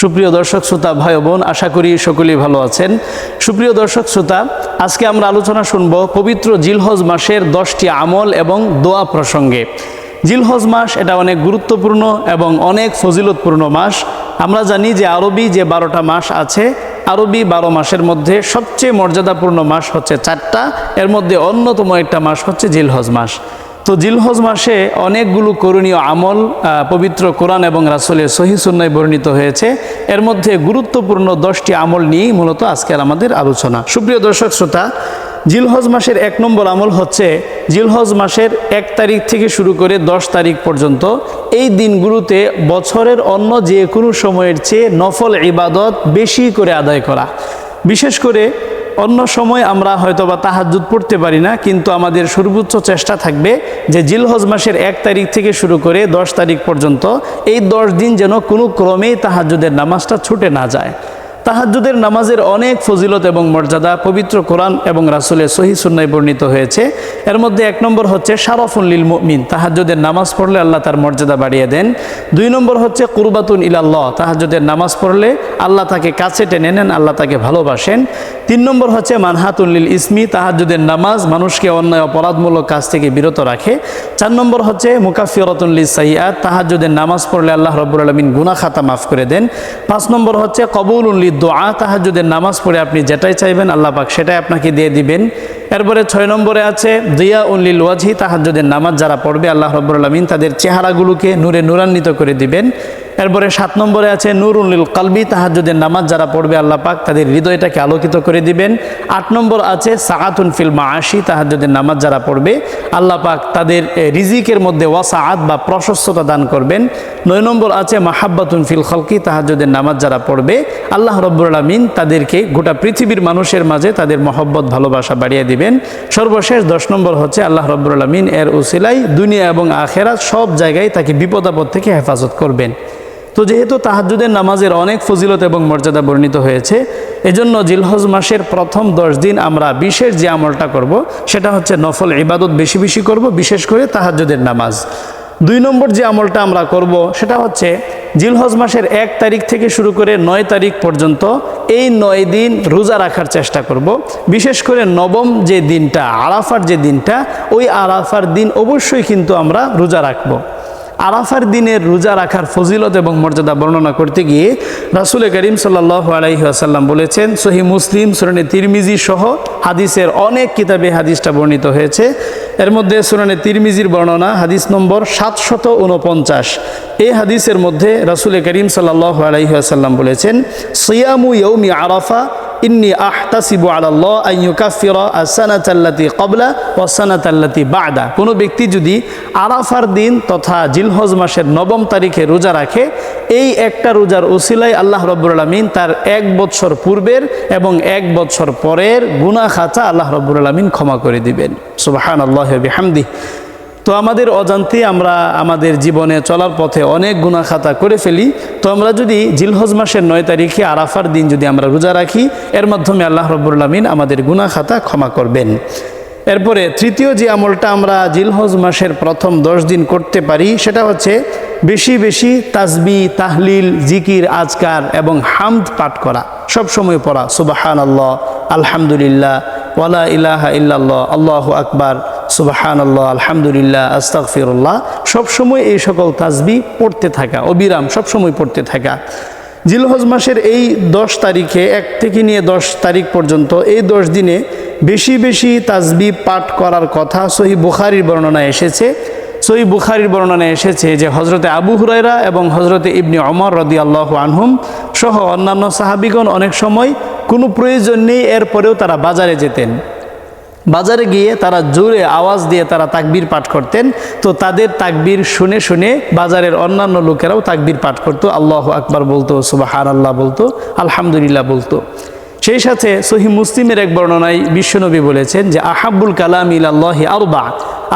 সুপ্রিয় দর্শক, শ্রোতা, ভাই বোন, আশা করি সকলেই ভালো আছেন। সুপ্রিয় দর্শক, শ্রোতা, আজকে আমরা আলোচনা শুনব পবিত্র জিলহজ মাসের দশটি আমল এবং দোয়া প্রসঙ্গে। জিলহজ মাস এটা অনেক গুরুত্বপূর্ণ এবং অনেক ফজিলতপূর্ণ মাস। আমরা জানি যে আরবি যে বারোটা মাস আছে, আরবি বারো মাসের মধ্যে সবচেয়ে মর্যাদাপূর্ণ মাস হচ্ছে চারটা। এর মধ্যে অন্যতম একটা মাস হচ্ছে জিলহজ মাস। তো জিলহজ মাসে অনেকগুলো করণীয় আমল পবিত্র কোরআন এবং রাসুলের সহি সুন্নায় বর্ণিত হয়েছে। এর মধ্যে গুরুত্বপূর্ণ দশটি আমল নিয়েই মূলত আজকের আমাদের আলোচনা। সুপ্রিয় দর্শক শ্রোতা, জিলহজ মাসের এক নম্বর আমল হচ্ছে জিলহজ মাসের এক তারিখ থেকে শুরু করে দশ তারিখ পর্যন্ত। এই দিনগুলোতে বছরের অন্য যে কোনো সময়ের চেয়ে নফল ইবাদত বেশি করে আদায় করা। বিশেষ করে অন্য সময় আমরা হয়তো বা তাহাজুদ পড়তে পারি না, কিন্তু আমাদের সর্বোচ্চ চেষ্টা থাকবে যে জিলহজ মাসের এক তারিখ থেকে শুরু করে দশ তারিখ পর্যন্ত এই দশ দিন যেন কোনো ক্রমেই তাহাজুদের নামাজটা ছুটে না যায়। তাহাজুদের নামাজের অনেক ফজিলত এবং মর্যাদা পবিত্র কোরআন এবং রাসুলের সহি সুন্নায় বর্ণিত হয়েছে। এর মধ্যে এক নম্বর হচ্ছে শারফুল্লিল মুমিন। তাহাজুদের নামাজ পড়লে আল্লাহ তার মর্যাদা বাড়িয়ে দেন। দুই নম্বর হচ্ছে, কুরবাতুন ইলাল্লাহ। তাহাজুদের নামাজ পড়লে আল্লাহ তাকে কাছে টেনে নেন, আল্লাহ তাকে ভালোবাসেন। তিন নম্বর হচ্ছে মানহাতুল্লিল ইসমি। তাহাজুদের নামাজ মানুষকে অন্যায়, অপরাধমূলক কাজ থেকে বিরত রাখে। চার নম্বর হচ্ছে মুকাফিরতুল্লি সাইয়াদ তাহাজুদের নামাজ পড়লে আল্লাহ রব্বুল আলমিন গুনা খাতা মাফ করে দেন। পাঁচ নম্বর হচ্ছে কবুলুল্লি দোয়া তাহাজুদের নামাজ পড়ে আপনি যেটাই চাইবেন আল্লাহ পাক সেটাই আপনাকে দিয়ে দিবেন। এরপরে ছয় নম্বরে আছে দিয়া উল্লিল ওয়াজি তাহাজুদের নামাজ যারা পড়বে আল্লাহ রব্বুল আলমিন তাদের চেহারাগুলোকে নূরে নূরান্বিত করে দিবেন। এরপরে সাত নম্বরে আছে নুরুল কালবি তাহাজুদের নামাজ যারা পড়বে, আল্লাহ পাক তাদের হৃদয়টাকে আলোকিত করে দিবেন। আট নম্বর আছে সাহাতুন ফিল মা মাআশি তাহাজুদের নামাজ যারা পড়বে, আল্লাহ পাক তাদের রিজিকের মধ্যে ওয়াসাআত বা প্রশস্ততা দান করবেন। নয় নম্বর আছে, মাহাব্বাতুন ফিল খলকি তাহাজুদের নামাজ যারা পড়বে, আল্লাহ রব্বুল আলমিন তাদেরকে গোটা পৃথিবীর মানুষের মাঝে তাদের মহব্বত, ভালোবাসা বাড়িয়ে দিবেন। সর্বশেষ দশ নম্বর হচ্ছে, আল্লাহ রব্বুল আলমিন এর উসিলাই দুনিয়া এবং আখেরা সব জায়গায় তাকে বিপদ আপদ থেকে হেফাজত করবেন। তো যেহেতু তাহাজুদের নামাজের অনেক ফজিলত এবং মর্যাদা বর্ণিত হয়েছে, এজন্য জিলহজ মাসের প্রথম দশ দিন আমরা বিশেষ যে আমলটা করব, সেটা হচ্ছে নফল ইবাদত বেশি বেশি করব, বিশেষ করে তাহাজুদের নামাজ। দুই নম্বর যে আমলটা আমরা করব, সেটা হচ্ছে জিলহজ মাসের এক তারিখ থেকে শুরু করে নয় তারিখ পর্যন্ত এই নয় দিন রোজা রাখার চেষ্টা করব। বিশেষ করে নবম যে দিনটা, আরাফার যে দিনটা, ওই আরাফার দিন অবশ্যই কিন্তু আমরা রোজা রাখব। আরাফার দিনের রোজা রাখার ফজিলত এবং মর্যাদা বর্ণনা করতে গিয়ে রাসুল করিম সাল্লাহ আলাইসাল্লাম বলেছেন সহি মুসলিম সুরানে তিরমিজি সহ হাদিসের অনেক কিতাবে হাদিসটা বর্ণিত হয়েছে। এর মধ্যে সুরানে তিরমিজির বর্ণনা, হাদিস নম্বর সাতশত উনপঞ্চাশ এই হাদিসের মধ্যে রাসুল করিম সাল্লাহ আলাইসাল্লাম বলেছেন, সিয়ামু ইয়ৌমি আরাফা ইন্নি আহতাসিবু আলাল্লাহ আইয়ুকাফিরা আসানাতাল্লাতি ক্বাবলা ওয়াসানাতাল্লাতি বাদা কোনো ব্যক্তি যদি আরাফার দিন তথা জিলহজ মাসের নবম তারিখে রোজা রাখে, এই একটা রোজার ওসিলাই আল্লাহ রব্বুল আলমিন তার এক বৎসর পূর্বের এবং এক বৎসর পরের গুনা খাতা আল্লাহ রব্বুল আলমিন ক্ষমা করে দিবেন। সুবাহান আল্লাহ বিহামদি তো আমাদের অজান্তে আমরা আমাদের জীবনে চলার পথে অনেক গুণা খাতা করে ফেলি। তো আমরা যদি জিলহজ মাসের নয় তারিখে আরাফার দিন যদি আমরা রোজা রাখি, এর মাধ্যমে আল্লাহ রব্বুল্লামিন আমাদের গুণা খাতা ক্ষমা করবেন। এরপরে তৃতীয় যে আমলটা আমরা জিলহজ মাসের প্রথম দশ দিন করতে পারি, সেটা হচ্ছে বেশি বেশি তাসবি, তাহলিল, জিকির, আজকার এবং হামদ পাঠ করা। সব সময় পড়া সুবাহান আল্লাহ আলহামদুলিল্লাহ ওয়ালা ইলাহা ইল্লাল্লাহ, আল্লাহ আকবার সুবাহান আল্লাহ আলহামদুলিল্লাহ আস্তাকফিরুল্লাহ সবসময় এই সকল তাজবি পড়তে থাকা, অবিরাম সবসময় পড়তে থাকা। জিলহজ মাসের এই দশ তারিখে, এক থেকে নিয়ে দশ তারিখ পর্যন্ত, এই দশ দিনে বেশি বেশি তাজবি পাঠ করার কথা সহি বুখারির বর্ণনায় এসেছে। সহি বুখারির বর্ণনায় এসেছে যে হজরতে আবু হুরাইরা এবং হজরতে ইবনি অমর রদি আল্লাহ আনহুম সহ অন্যান্য সাহাবিগণ অনেক সময় কোনো প্রয়োজন নেই, এরপরেও তারা বাজারে যেতেন। বাজারে গিয়ে তারা জোরে আওয়াজ দিয়ে তারা তাকবীর পাঠ করতেন। তো তাদের তাকবীর শুনে শুনে বাজারের অন্যান্য লোকেরাও তাকবীর পাঠ করতো। আল্লাহ আকবার বলতো সুবাহান আল্লাহ বলতো, আলহামদুলিল্লাহ বলতো। সেই সাথে সহি মুসলিমের এক বর্ণনায় বিশ্বনবী বলেছেন যে, আহাব্বুল কালাম ইলাল্লাহি আরবা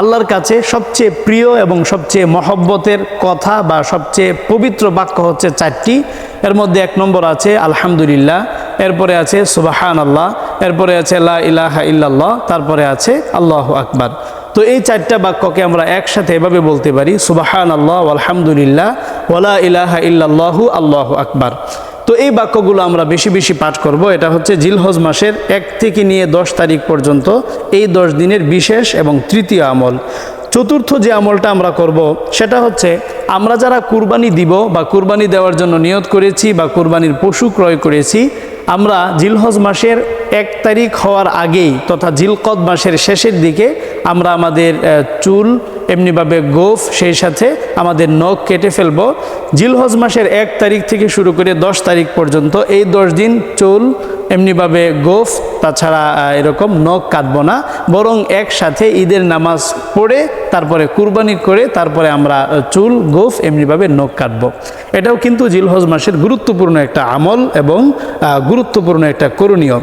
আল্লাহর কাছে সবচেয়ে প্রিয় এবং সবচেয়ে মহব্বতের কথা বা সবচেয়ে পবিত্র বাক্য হচ্ছে চারটি। এর মধ্যে এক নম্বর আছে, আলহামদুলিল্লাহ এরপরে আছে সুবাহান আল্লাহ এরপরে আছে লা ইলাহা ইল্লাল্লাহ, তারপরে আছে আল্লাহ আকবার। তো এই চারটা বাক্যকে আমরা একসাথে এভাবে বলতে পারি সুবাহান আল্লাহ আলহামদুলিল্লাহ ওলা ইলাহা ইল্লাল্লাহু, আল্লাহ আকবার। তো এই বাক্যগুলো আমরা বেশি বেশি পাঠ করব, এটা হচ্ছে জিলহজ মাসের এক থেকে নিয়ে দশ তারিখ পর্যন্ত এই দশ দিনের বিশেষ এবং তৃতীয় আমল। চতুর্থ যে আমলটা আমরা করব, সেটা হচ্ছে আমরা যারা কুরবানি দিব বা কুরবানি দেওয়ার জন্য নিয়ত করেছি বা কুরবানির পশু ক্রয় করেছি আমরা জিলহজ মাসের এক তারিখ হওয়ার আগেই তথা জিলকদ মাসের শেষের দিকে আমরা আমাদের চুল, এমনিভাবে গোফ, সেই সাথে আমাদের নখ কেটে ফেলব। জিলহজ মাসের এক তারিখ থেকে শুরু করে দশ তারিখ পর্যন্ত এই দশ দিন চুল, এমনিভাবে গোফ তাছাড়া এরকম নখ কাটবো না, বরং একসাথে ঈদের নামাজ পড়ে, তারপরে কুরবানি করে, তারপরে আমরা চুল, গোফ এমনিভাবে নখ কাটবো। এটাও কিন্তু জিলহজ মাসের গুরুত্বপূর্ণ একটা আমল এবং গুরুত্বপূর্ণ একটা করণীয়।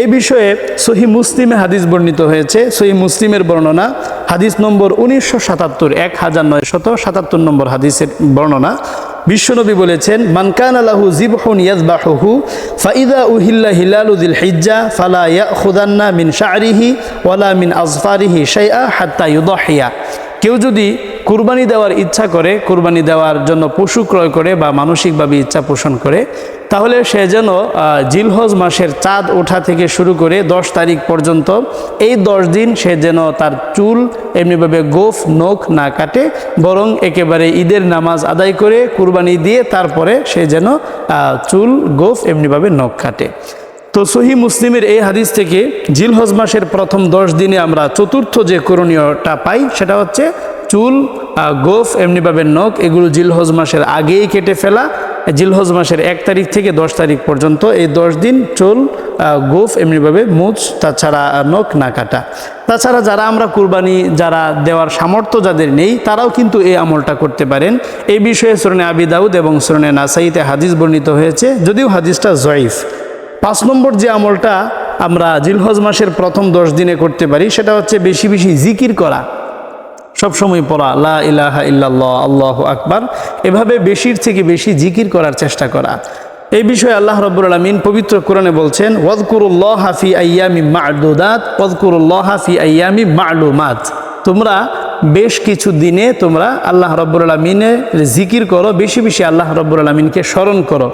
এই বিষয়ে সহি মুসলিমে হাদিস বর্ণিত হয়েছে। সহি মুসলিমের বর্ণনা, হাদিস নম্বর উনিশশো সাতাত্তর, এক হাজার নয়শত সাতাত্তর নম্বর হাদিসের বর্ণনা। বিশ্বনবী বলেছেন মানকান আলাহু জিবহুন ইয়াজবাহু ফাইদা উহিল্লা হিলালুদ্দিল দিল হিজ্জা ফালা ইয়া খুদান্না মিন শাহরিহি ওয়ালা মিন আজফারিহি শাইআ হাত্তা ইউদহিয়া। কেউ যদি কুরবানি দেওয়ার ইচ্ছা করে, কুরবানি দেওয়ার জন্য পশু ক্রয় করে বা মানসিকভাবে ইচ্ছা পোষণ করে তাহলে সে যেন জিলহজ মাসের চাঁদ ওঠা থেকে শুরু করে দশ তারিখ পর্যন্ত এই দশ দিন সে যেন তার চুল এমনিভাবে গোফ নখ না কাটে, বরং একেবারে ঈদের নামাজ আদায় করে কুরবানি দিয়ে তারপরে সে যেন চুল গোফ এমনিভাবে নখ কাটে। তো সহি মুসলিমের এই হাদিস থেকে জিলহজ মাসের প্রথম দশ দিনে আমরা চতুর্থ যে করণীয়টা পাই সেটা হচ্ছে চুল গোফ এমনিভাবে নখ, এগুলো জিলহজ মাসের আগেই কেটে ফেলা জিলহজ মাসের এক তারিখ থেকে দশ তারিখ পর্যন্ত এই দশ দিন চুল গোফ এমনিভাবে মুছ, তাছাড়া নখ না কাটা। তাছাড়া যারা আমরা কুরবানি, যারা দেওয়ার সামর্থ্য যাদের নেই, তারাও কিন্তু এই আমলটা করতে পারেন। এই বিষয়ে সুরনে আবি দাউদ এবং সুরনে নাসাইতে হাদিস বর্ণিত হয়েছে, যদিও হাদিসটা জয়ীফ। পাঁচ নম্বর যে আমলটা আমরা জিলহজ মাসের প্রথম দশ দিনে করতে পারি, সেটা হচ্ছে বেশি বেশি জিকির করা। সবসময় পড়া, লা ইলাহা ইল্লাল্লাহ, আল্লাহ আকবার। এভাবে বেশির থেকে বেশি জিকির করার চেষ্টা করা। এই বিষয়ে আল্লাহ রব্বুল আলমিন পবিত্র কোরআনে বলছেন ওয়াদকুরুল্লাহ হাফি আয়ামি মা'দুদাত ওয়াদকুরুল্লাহ হাফি আয়ামি মা'লুমাত। তোমরা বেশ কিছু দিনে তোমরা আল্লাহ রব্বুল আলমিনের জিকির করো, বেশি বেশি আল্লাহ রব্বুল আলমিনকে স্মরণ করো।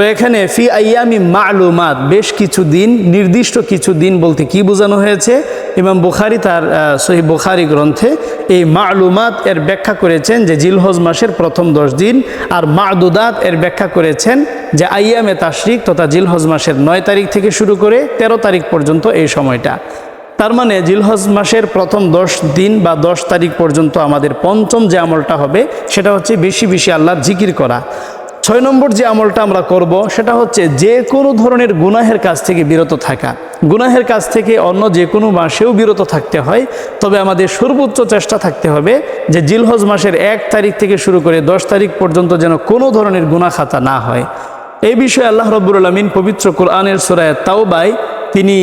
তো এখানে ফি আয়ামি মা'লুমাত, বেশ কিছু দিন নির্দিষ্ট কিছু দিন বলতে কি বোঝানো হয়েছে? ইমাম বুখারি তার সহি বুখারি গ্রন্থে এই মা'লুমাত এর ব্যাখ্যা করেছেন যে জিলহজ মাসের প্রথম দশ দিন আর মা'দুদাত এর ব্যাখ্যা করেছেন যে আইয়ামে তাশরিক তথা জিলহজ মাসের নয় তারিখ থেকে শুরু করে ১৩ তারিখ পর্যন্ত এই সময়টা। তার মানে জিলহজ মাসের প্রথম দশ দিন বা দশ তারিখ পর্যন্ত আমাদের পঞ্চম যে আমলটা হবে সেটা হচ্ছে বেশি বেশি আল্লাহর জিকির করা। ছয় নম্বর যে আমলটা আমরা করব, সেটা হচ্ছে যে কোনো ধরনের গুনাহের কাছ থেকে বিরত থাকা। গুনাহের কাছ থেকে অন্য যে কোনো মাসেও বিরত থাকতে হয়, তবে আমাদের সর্বোচ্চ চেষ্টা থাকতে হবে যে জিলহজ মাসের এক তারিখ থেকে শুরু করে দশ তারিখ পর্যন্ত যেন কোনো ধরনের গুনাহ খাতা না হয়। এই বিষয়ে আল্লাহ রব্বুল আলমিন পবিত্র কোরআনের সুরায় তাওবাই তিনি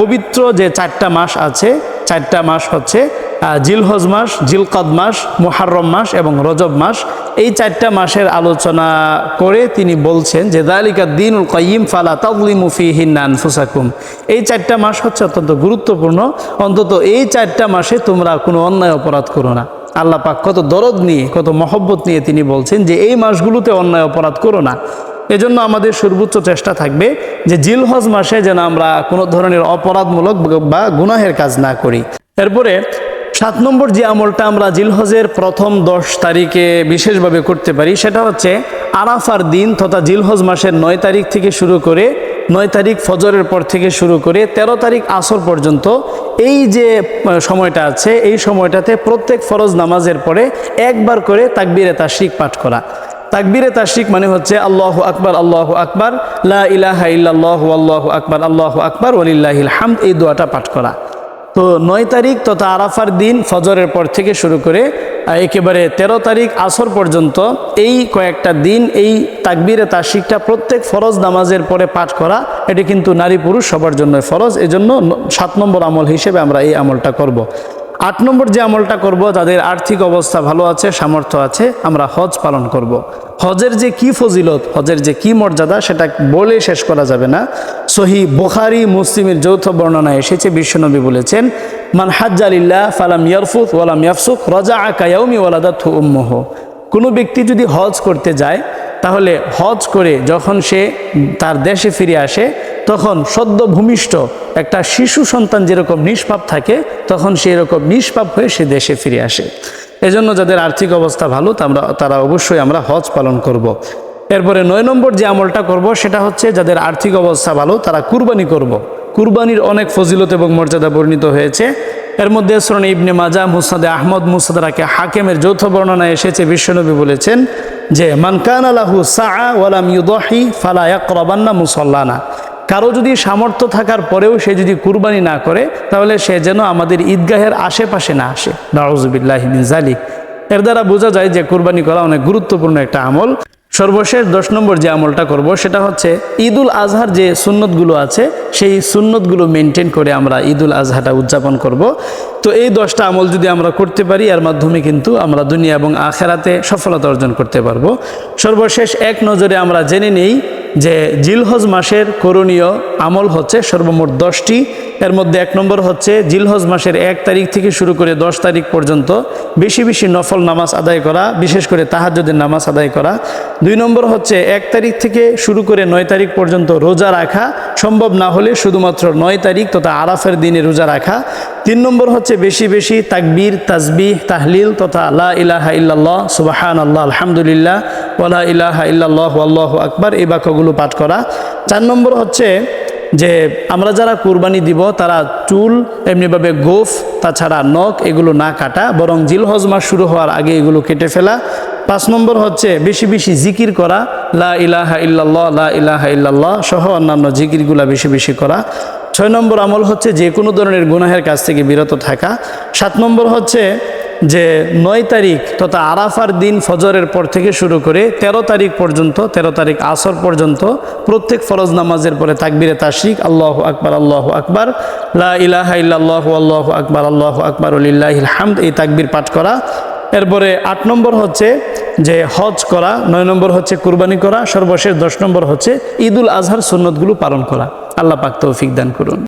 পবিত্র যে চারটা মাস আছে, চারটা মাস হচ্ছে জিলহজ মাস, জিলকদ মাস মোহারম মাস এবং রজব মাস এই চারটা মাসের আলোচনা করে তিনি বলছেন যে, দালিকা দিনুল কাইম ফালা তাজলিমু ফিহিন ফুসাকুম এই চারটা মাস হচ্ছে অত্যন্ত গুরুত্বপূর্ণ। অন্তত এই চারটা মাসে তোমরা কোনো অন্যায় অপরাধ করো না। আল্লাহ পাক কত দরদ নিয়ে, কত মহব্বত নিয়ে তিনি বলছেন যে, এই মাসগুলোতে অন্যায় অপরাধ করো না। এজন্য আমাদের সর্বোচ্চ চেষ্টা থাকবে যে, জিলহজ মাসে যেন আমরা কোনো ধরনের অপরাধমূলক বা গুনাহের কাজ না করি। এরপরে সাত নম্বর যে আমলটা আমরা জিলহজের প্রথম দশ তারিখে বিশেষভাবে করতে পারি, সেটা হচ্ছে আরাফার দিন তথা জিলহজ মাসের নয় তারিখ থেকে শুরু করে নয় তারিখ ফজরের পর থেকে শুরু করে ১৩ তারিখ আসর পর্যন্ত এই যে সময়টা আছে, এই সময়টাতে প্রত্যেক ফরজ নামাজের পরে একবার করে তাকবিরে তাশরিক পাঠ করা। তাকবিরে তাশরিক মানে হচ্ছে আল্লাহ আকবার আল্লাহ আকবার, লা ইলাহা ইল্লাল্লাহু আল্লাহু আকবার আল্লাহু আকবার ওলিল্লাহিল হামদ, এই দোয়াটা পাঠ করা। তো নয় তারিখ তথা আরাফার দিন ফজরের পর থেকে শুরু করে একেবারে ১৩ তারিখ আসর পর্যন্ত এই কয়েকটা দিন, এই তাকবিরে তাশরিকটা প্রত্যেক ফরজ নামাজের পরে পাঠ করা, এটি কিন্তু নারী পুরুষ সবার জন্য ফরজ এজন্য সাত নম্বর আমল হিসেবে আমরা এই আমলটা করব। আট নম্বর যে আমলটা করব, যাদের আর্থিক অবস্থা ভালো আছে, সামর্থ্য আছে, আমরা হজ পালন করব। হজের যে কি ফজিলত, হজের যে কি মর্যাদা, সেটা বলে শেষ করা যাবে না সহি বুখারি, মুসলিমের যৌথ বর্ণনা এসেছে, বিশ্বনবী বলেছেন, মান হাজ্জালিল্লাহ ফালাম ইয়ারফুত ওয়ালাম ইয়াফসুক রাজা আকায়াউমি থু উম্মহ কোনো ব্যক্তি যদি হজ করতে যায়, তাহলে হজ করে যখন সে তার দেশে ফিরে আসে, তখন সদ্য ভূমিষ্ঠ একটা শিশু সন্তান যেরকম নিষ্পাপ থাকে, তখন সেই রকম নিষ্পাপ হয়ে সে দেশে ফিরে আসে এজন্য যাদের আর্থিক অবস্থা ভালো তারা অবশ্যই আমরা হজ পালন করব। এরপরে নয় নম্বর যে আমলটা করব, সেটা হচ্ছে যাদের আর্থিক অবস্থা ভালো, তারা কুরবানি করব। কুরবানির অনেক ফজিলত এবং মর্যাদা বর্ণিত হয়েছে। এর মধ্যে সরণ ইবনে মাজা মুসাদে আহমদ মুসাদাকে হাকেমের যৌথ বর্ণনায় এসেছে, বিশ্বনবী বলেছেন যে মানকান আলাহু সা ওয়ালাম মুসল্লানা। কারও যদি সামর্থ্য থাকার পরেও সে যদি কুরবানি না করে, তাহলে সে যেন আমাদের ঈদগাহের আশেপাশে না আসে। নাউজুবিল্লাহ মিন জালিক এর দ্বারা বোঝা যায় যে কুরবানি করা অনেক গুরুত্বপূর্ণ একটা আমল। সর্বশেষ দশ নম্বর যে আমলটা করব, সেটা হচ্ছে ঈদুল আজহার যে সুন্নতগুলো আছে, সেই সুন্নতগুলো মেনটেন করে আমরা ঈদুল আজহাটা উদযাপন করব। তো এই দশটা আমল যদি আমরা করতে পারি, এর মাধ্যমে কিন্তু আমরা দুনিয়া এবং আখেরাতে সফলতা অর্জন করতে পারব। সর্বশেষ এক নজরে আমরা জেনে নেই যে জিলহজ মাসের করণীয় আমল হচ্ছে সর্বমোট দশটি এর মধ্যে এক নম্বর হচ্ছে জিলহজ মাসের এক তারিখ থেকে শুরু করে দশ তারিখ পর্যন্ত বেশি বেশি নফল নামাজ আদায় করা, বিশেষ করে তাহাজ্জুদের নামাজ আদায় করা। দুই নম্বর হচ্ছে এক তারিখ থেকে শুরু করে নয় তারিখ পর্যন্ত রোজা রাখা সম্ভব না হলে শুধুমাত্র নয় তারিখ তথা আরাফের দিনে রোজা রাখা। তিন নম্বর হচ্ছে বেশি বেশি তাকবীর তাজবিহ তাহলিল তথা লা ইলাহা ইল্লাল্লাহ সুবাহান আল্লাহ আলহামদুলিল্লাহ ওলা ইলাহা ইল্লাল্লাহ আল্লাহ আকবার এই বাক্যগুলো পাঠ করা। চার নম্বর হচ্ছে যে আমরা যারা কুরবানি দিব, তারা চুল, এমনিভাবে গোফ, তাছাড়া নখ, এগুলো না কাটা, বরং জিলহজ মাস শুরু হওয়ার আগে এগুলো কেটে ফেলা। পাঁচ নম্বর হচ্ছে বেশি বেশি জিকির করা, লা ইলাহা ইল্লাল্লাহ, লা ইলাহা ইল্লাল্লাহ সহ অন্যান্য জিকিরগুলা বেশি বেশি করা। ছয় নম্বর আমল হচ্ছে যে কোনো ধরনের গুনাহের কাছ থেকে বিরত থাকা। সাত নম্বর হচ্ছে যে নয় তারিখ তথা আরাফার দিন ফজরের পর থেকে শুরু করে ১৩ তারিখ পর্যন্ত ১৩ তারিখ আসর পর্যন্ত প্রত্যেক ফরজ নামাজের পরে তাকবিরে তাশরিক, আল্লাহ আকবার আল্লাহ আকবার, লা ইলাহা ইল্লাল্লাহু, আল্লাহ আকবার আল্লাহ আকবার উলিল্লাহিল হামদ এই তাকবির পাঠ করা। এরপরে আট নম্বর হচ্ছে যে হজ করা, নয় নম্বর হচ্ছে কুরবানি করা, সর্বশেষ দশ নম্বর হচ্ছে ঈদুল আজহার সুন্নতগুলো পালন করা। আল্লাহ পাক তৌফিক দান করুন।